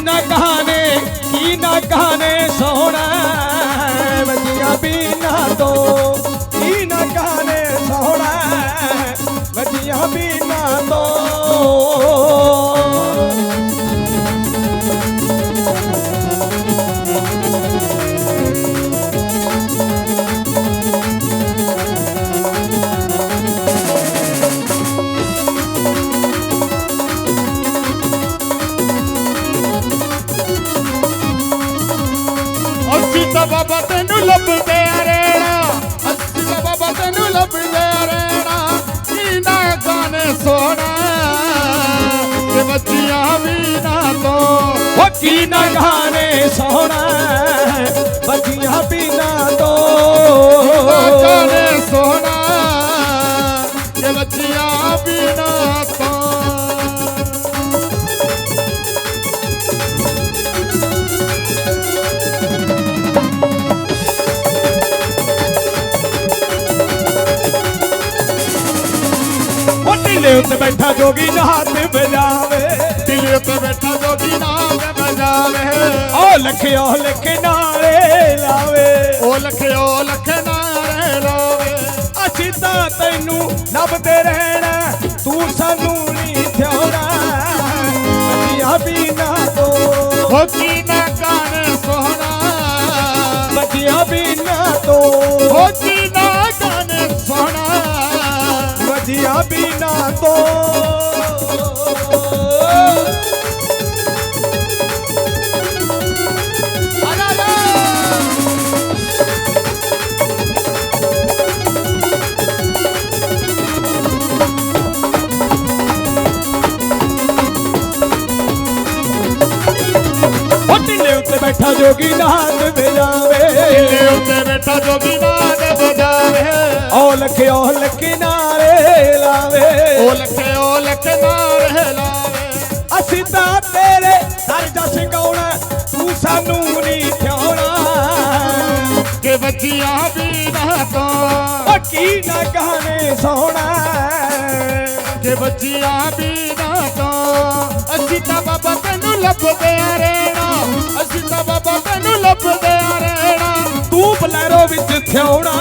না কানে কি না কানে ਲੱਭਦੇ ਆ ਅਸੀਂ ਤਾਂ ਬਾਬਾ ਤੈਨੂੰ ਲੱਭਦੇ ਆ ਕੀ ਨਾ ਗਾਣੇ ਸੋਣਾ ਤੇ ਬੱਚੀਆਂ ਵੀ ਨਾ ਤੋਂ ਉਹ ਕੀ ਨਾ ਗਾਣੇ ਸੋਹਣਾ ਢਿੱਲੇ ਉੱਤੇ ਬੈਠਾ ਜੋਗੀ ਨਾ ਹੱਥ ਵਜਾਵੇ। ਦਿਲ ਉੱਤੇ ਬੈਠਾ ਜੋਗੀ ਨਾਮ ਬਜਾਵੇ ਉਹ ਲਖਿਓ ਲਿਖ ਨਾਲੇ ਲਾਵੇ। ਉਹ ਲਖਿਓ ਲਖ ਨਾਰੇ ਲਾਵੇ। ਅਸੀਂ ਤਾਂ ਤੈਨੂੰ ਲੱਭਦੇ ਰਹਿਣਾ ਤੂੰ ਸਾਨੂੰ ਨਹੀਂ ਥਿਉਣਾ ਬੱਜੀਆਂ ਬਿਨਾ ਤੋਂ ਹੋ ਕੀ amor ਉੱਤੇ ਬੈਠਾ ਜੋਗੀ ਨਾ ਹੱਥ ਵਜਾਵੇ ਦਿਲ ਉੱਤੇ ਬੈਠਾ ਜੋਗੀ ਨਾਮ ਬਜਾਵੇ ਉਹ ਲਖਿਓ ਲਿਖ ਨਾਲੇ ਲਾਵੇ। ਉਹ ਲਖਿਓ ਲਖ ਨਾਰੇ ਲਾਵੇ। ਅਸੀਂ ਤਾਂ ਤੇਰੇ ਦਰ ਜਸ ਗਾਉਣਾ ਤੂੰ ਸਾਨੂੰ ਨਹੀਂ ਥਿਉਣਾ ਕਿ ਬੱਚੀਆਂ ਵੀ ਨਾ ਤੋਂ ਉਹ ਕੀ ਨਾ ਗਾਣੇ ਸੋਹਣਾ। ਕਿ ਬੱਚੀਆਂ ਵੀ ਨਾ ਤੋਂ ਅਸੀਂ ਤਾਂ ਬਾਬਾ ਤੈਨੂੰ ਲੱਭਦੇ ਆ ਬਾਬਾ ਤੈਨੂੰ ਰਹਿਣਾ ਤੂੰ ਬਲੈਰੋ ਵਿੱਚ ਥਿਉਣਾ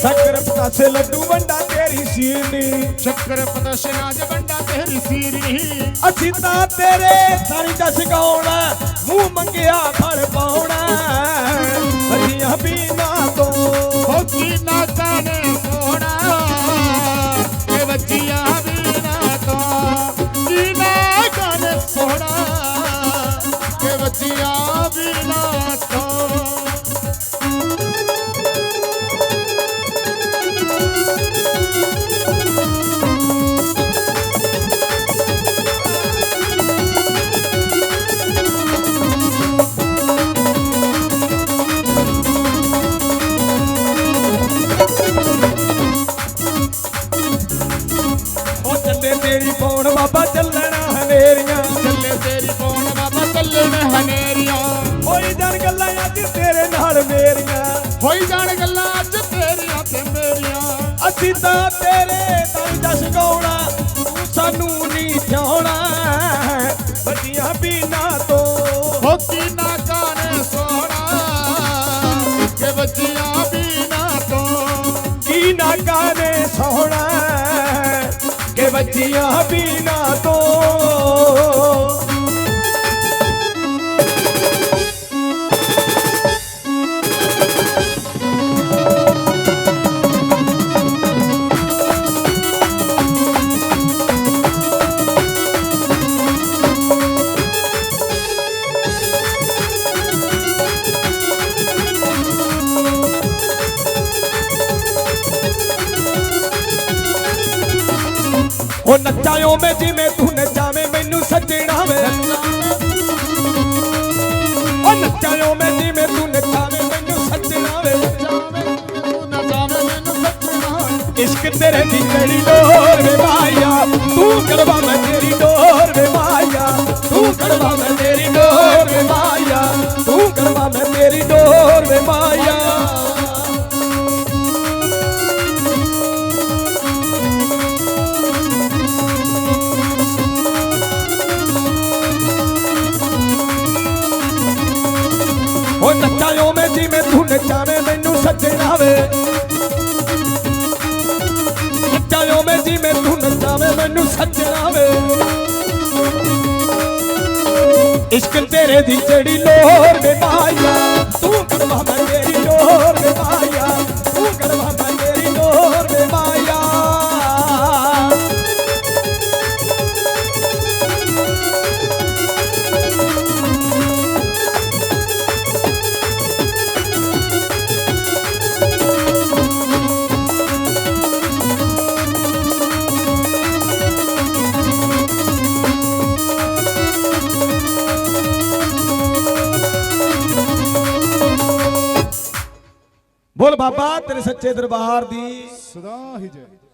ਸ਼ੱਕਰ ਪਤਾਸੇ ਲੱਡੂ ਵੰਡਾ ਤੇਰੀ ਸੀਨੀ ਸ਼ੱਕਰ ਪਦਸ਼ਨਾ ਜ ਬੰਡਾ ਤੇਰੀ ਸੀਰ ਨਹੀਂ ਅਸੀਂ ਤਾਂ ਤੇਰੇ ਸਾਰੀ ਜਸ ਗਾਉਣਾ ਮੂੰਹ ਮੰਗਿਆ ਫੜ ਪਾਉਣਾ। ਚੱਲਣਾ ਹਨੇਰੀਆਂ। ਚੱਲੇ ਤੇਰੀ ਕੌਣ ਬਾਬਾ ਚੱਲਣ ਹਨੇਰੀਆਂ। ਹੋਈ ਜਾਣ ਗੱਲਾਂ ਅੱਜ ਤੇਰੇ ਨਾਲ ਮੇਰੀਆਂ। ਹੋਈ ਜਾਣ ਗੱਲਾਂ ਅੱਜ ਤੇਰੀਆਂ ਤੇ ਮੇਰੀਆਂ। ਅਸੀਂ ਤਾਂ ਤੇਰੇ ਤਾਂ ਜਸ ਗਾਉਣਾ জিয়া বিনা তো ਉਹ ਨੱਚਾਇਓ ਮੈਂ ਜਿਵੇਂ ਤੂੰ ਨੱਚਾਵੇਂ ਮੈਨੂੰ ਸੱਜਣਾ ਵੇ। ਉਹ ਨੱਚਾਇਓ ਮੈਂ ਜਿਵੇਂ ਤੂੰ ਨੱਚਾਵੇਂ ਮੈਨੂੰ ਸੱਜਣਾ ਵੇ। ਮੈਨੂੰ ਸੱਜਣਾ ਇਸ਼ਕ ਤੇਰੇ ਦੀ ਕਿਹੜੀ ਡੋਰ ਵੇ ਮਾਇਆ ਤੂੰ ਕੜਵਾ ਮੈਂ ਤੇਰੀ ਡੋਰ। ਜਾਵੇ ਮੈਨੂੰ ਸੱਜਣਾ ਵੇ ਨਚਾਇਓ ਮੈਂ ਜਿਵੇਂ ਤੂੰ ਨਚਾਵੇਂ, ਮੈਨੂੰ ਸੱਜਣਾ ਵੇ ਇਸ਼ਕ ਤੇਰੇ ਦੀ ਜਿਹੜੀ ਲੋਰ ਵੇ ਬੋਲ ਬਾਬਾ ਤੇਰੇ ਸੱਚੇ ਦਰਬਾਰ ਦੀ। ਸਦਾ ਹੀ ਜੈ।